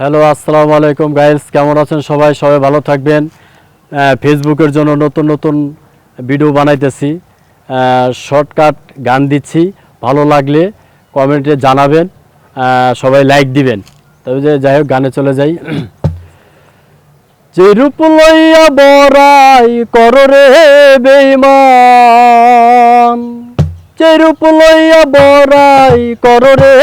Hello, আসসালামু আলাইকুম guys, কেমন আছেন সবাই? সবাই ভালো থাকবেন। ফেসবুকের জন্য নতুন নতুন ভিডিও বানাইতেছি। শর্টকাট গান দিচ্ছি। ভালো লাগলে কমেন্টে জানাবেন সবাই লাইক দিবেন। তবে যে যাই হোক, গানে চলে যাই। যে লইয়া বড়াই কর রে বেইমান যে লইয়া বড়াই কর রে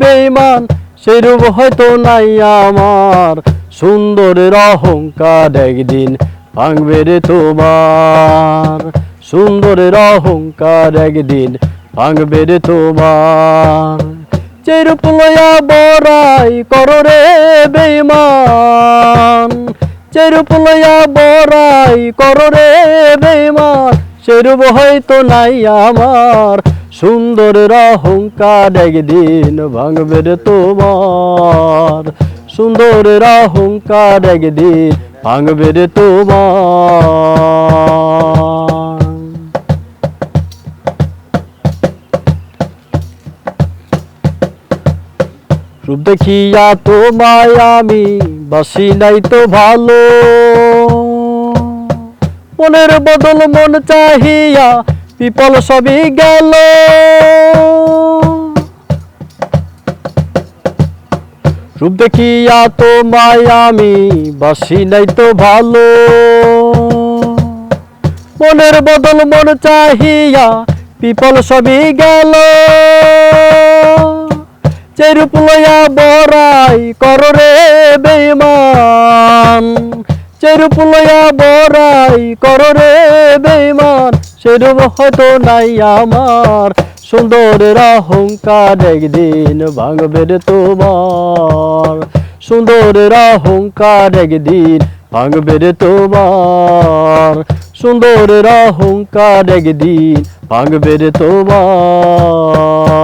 বেইমান সেই রূপ হয়তো নাই আমার। সুন্দরের অহংকার একদিন ভাঙবে রে তোমার। সুন্দরের অহংকার একদিন ভাঙবে রে তোমার। যে রূপ লইয়া বড়াই কর রে বেইমান। চেরূপ লইয়া বড়াই কর রে বেমান সেরূপ হয়তো নাই আমার। সুন্দরের অহংকার একদিন ভাঙবে রে তোমার। সুন্দরের অহংকার একদিন ভাঙবে রে তোমার। রূপ দেখিয়া তোমায় আমি বাসি নাই তো ভালো। মনের বদল মন চাহিয়া পিপল সবই গেল। রূপ দেখিয়া তোমায় আমি বাসি নাই তো ভালো। মনের বদল মন চাহিয়া পিপল সবই গেল। চেরুপ লইয়া বড়াই কর রে বেমান চেরুপ লইয়া বড়াই কর রে বেমান সেরূপ হয়তো নাই আমার। সুন্দরের অহংকার একদিন ভাঙবে রে তোমার। সুন্দরের অহংকার একদিন ভাঙবে রে তোমার। সুন্দরের অহংকার একদিন ভাঙবে রে তোমার।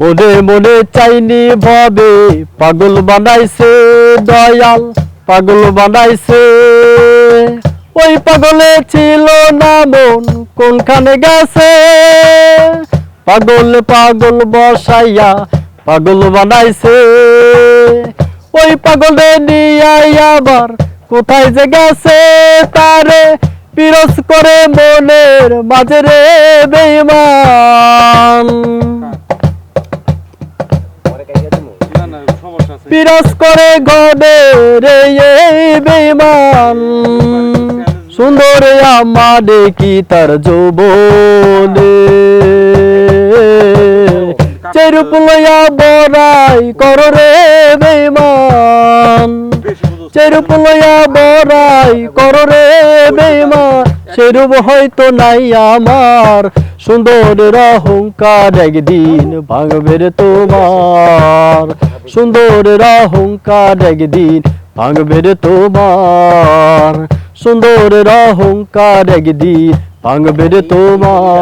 মনে মনে চাইনি ভাবে, পাগল বানাইছে দয়াল, পাগল বানাইছে। ওই পাগলে ছিল না মন, কোনখানে গেছে? পাগল পাগল বসাইয়া পাগল বানাইছে। ওই পাগলে নিয়ে আবার কোথায় যে গেছে তারে পিরস করে মনের মাঝে রে বেইমান। বিরাজ করে গবে রে বেমান। সুন্দর আমারে কি তার যৌবনে। চেরুপ লইয়া বড়াই কর রে বেমান। চেরুপ লইয়া বড়াই কর রে বেমান। সেরূপ হয়তো নাই আমার। সুন্দর অহংকার একদিন ভাঙবে তোমার। সুন্দরের অহংকার একদিন ভাঙবে রে তোমার। সুন্দরের অহংকার একদিন ভাঙবে রে তোমার।